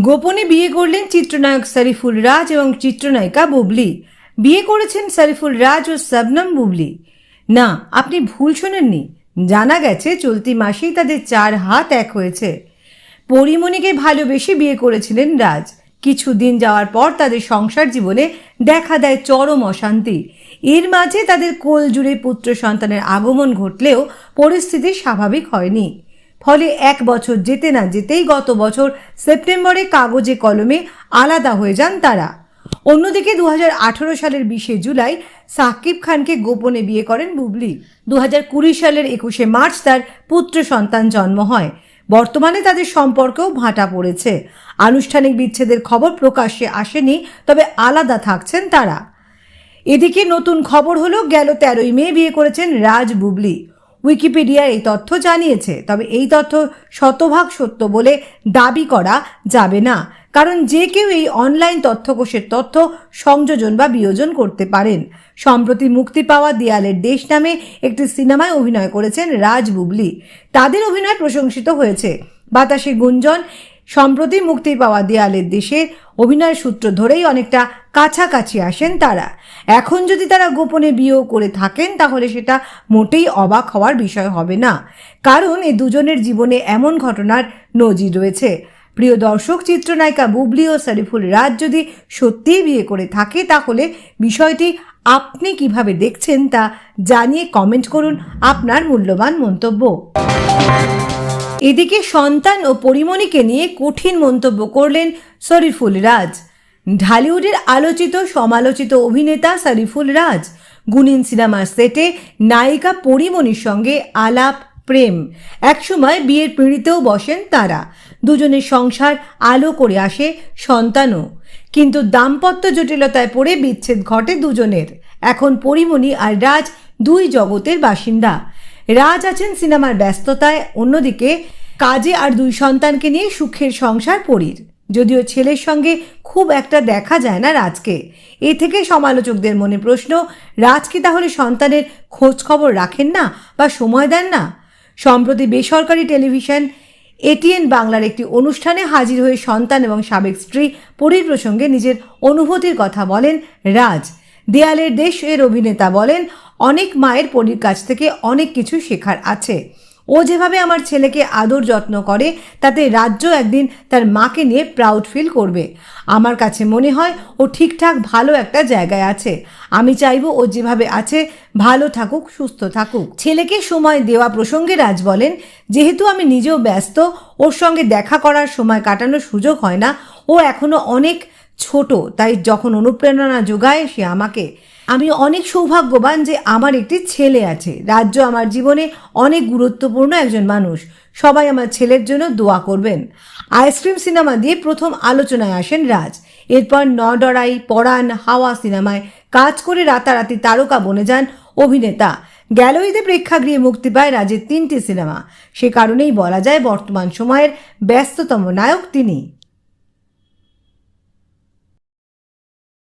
গোপনে বিয়ে করলেন চিত্রনায়ক সারিফুল রাজ এবং চিত্রনায়িকা বুবলি। বিয়ে করেছেন সারিফুল রাজ ও শবনম বুবলি। না, আপনি ভুল শোনেননি। জানা গেছে চলতি মাসেই তাদের চার হাত এক হয়েছে। পরিমণিকে ভালোবেসে বিয়ে করেছিলেন রাজ। কিছুদিন যাওয়ার পর তাদের সংসার জীবনে দেখা দেয় চরম অশান্তি। এর মাঝে তাদের কোল জুড়ে পুত্র সন্তানের আগমন ঘটলেও পরিস্থিতি স্বাভাবিক হয়নি। ফলে এক বছর যেতে না যেতেই গত বছর সেপ্টেম্বরে কাগজে কলমে আলাদা হয়ে যান তারা। অন্যদিকে দু হাজার আঠেরো সালের বিশে জুলাই সাকিব খানকে গোপনে বিয়ে করেন বুবলি। দু হাজার কুড়ি সালের একুশে মার্চ তার পুত্র সন্তান জন্ম হয়। বর্তমানে তাদের সম্পর্কেও ভাটা পড়েছে। আনুষ্ঠানিক বিচ্ছেদের খবর প্রকাশ্যে আসেনি, তবে আলাদা থাকছেন তারা। এদিকে নতুন খবর হলো, গেল তেরোই মে বিয়ে করেছেন রাজ বুবলি। উইকিপিডিয়া এই তথ্য জানিয়েছে, তবে এই তথ্য শতভাগ সত্য বলে দাবি করা যাবে না। কারণ যে কেউ এই অনলাইন তথ্যকোষের তথ্য সংযোজন বা বিয়োজন করতে পারেন। সম্প্রতি মুক্তি পাওয়া দেয়ালের দেশ নামে একটি সিনেমায় অভিনয় করেছেন রাজ বুবলি। তাদের অভিনয় প্রশংসিত হয়েছে। বাতাসে গুঞ্জন, সম্প্রতি মুক্তি পাওয়া দেয়ালের দেশের অভিনয় সূত্র ধরেই অনেকটা কাছাকাছি আসেন তারা। এখন যদি তারা গোপনে বিয়েও করে থাকেন, তাহলে সেটা মোটেই অবাক হওয়ার বিষয় হবে না। কারণ এই দুজনের জীবনে এমন ঘটনার নজির রয়েছে। প্রিয় দর্শক, চিত্রনায়িকা বুবলি ও শরীফুল রাজ যদি সত্যিই বিয়ে করে থাকে, তাহলে বিষয়টি আপনি কীভাবে দেখছেন তা জানিয়ে কমেন্ট করুন আপনার মূল্যবান মন্তব্য। এদিকে সন্তান ও পরিমণিকে নিয়ে কঠিন মন্তব্য করলেন শরীফুল রাজ। ঢালিউডের আলোচিত, সমালোচিত অভিনেতা শরীফুল রাজ গুনিন সিনেমার সেটে নায়িকা পরিমণির সঙ্গে আলাপ, প্রেম। একসময় বিয়ের পিঁড়িতেও বসেন তারা। দুজনের সংসার আলো করে আসে সন্তানও। কিন্তু দাম্পত্য জটিলতায় পড়ে বিচ্ছেদ ঘটে দুজনের। এখন পরিমণি আর রাজ দুই জগতের বাসিন্দা। রাজ আছেন সিনেমার ব্যস্ততায়, অন্যদিকে কাজে আর দুই সন্তানকে নিয়ে সুখের সংসার পরীর। যদিও ছেলের সঙ্গে খুব একটা দেখা যায় না রাজকে। এ থেকে সমালোচকদের মনে প্রশ্ন, রাজ কি তাহলে সন্তানের খোঁজ খবর রাখেন না বা সময় দেন না? সম্প্রতি বেসরকারি টেলিভিশন এটিএন বাংলার একটি অনুষ্ঠানে হাজির হয়ে সন্তান এবং সাবেক স্ত্রী পরীর প্রসঙ্গে নিজের অনুভূতির কথা বলেন রাজ। দেয়ালের দেশ এর অভিনেতা বলেন, অনেক মায়ের পরীর কাছ থেকে অনেক কিছু শেখার আছে। ও যেভাবে আমার ছেলেকে আদর যত্ন করে, তাতে রাজ্য একদিন তার মাকে নিয়ে প্রাউড ফিল করবে। আমার কাছে মনে হয় ও ঠিকঠাক ভালো একটা জায়গায় আছে। আমি চাইব ও যেভাবে আছে, ভালো থাকুক, সুস্থ থাকুক। ছেলেকে সময় দেওয়া প্রসঙ্গে রাজ বলেন, যেহেতু আমি নিজেও ব্যস্ত, ওর সঙ্গে দেখা করার সময় কাটানোর সুযোগ হয় না। ও এখনও অনেক ছোট, তাই যখন অনুপ্রেরণা যোগায় সে আমাকে। আমি অনেক সৌভাগ্যবান যে আমার একটি ছেলে আছে। রাজ্য আমার জীবনে অনেক গুরুত্বপূর্ণ একজন মানুষ। সবাই আমার ছেলের জন্য দোয়া করবেন। আইসক্রিম সিনেমা দিয়ে প্রথম আলোচনায় আসেন রাজ। এরপর নডরাই, পরাণ, হাওয়া সিনেমায় কাজ করে রাতারাতি তারকা বনে যান অভিনেতা। গেল ঈদে প্রেক্ষাগৃহে মুক্তি পায় রাজের তিনটি সিনেমা। সে কারণেই বলা যায় বর্তমান সময়ের ব্যস্ততম নায়ক তিনি।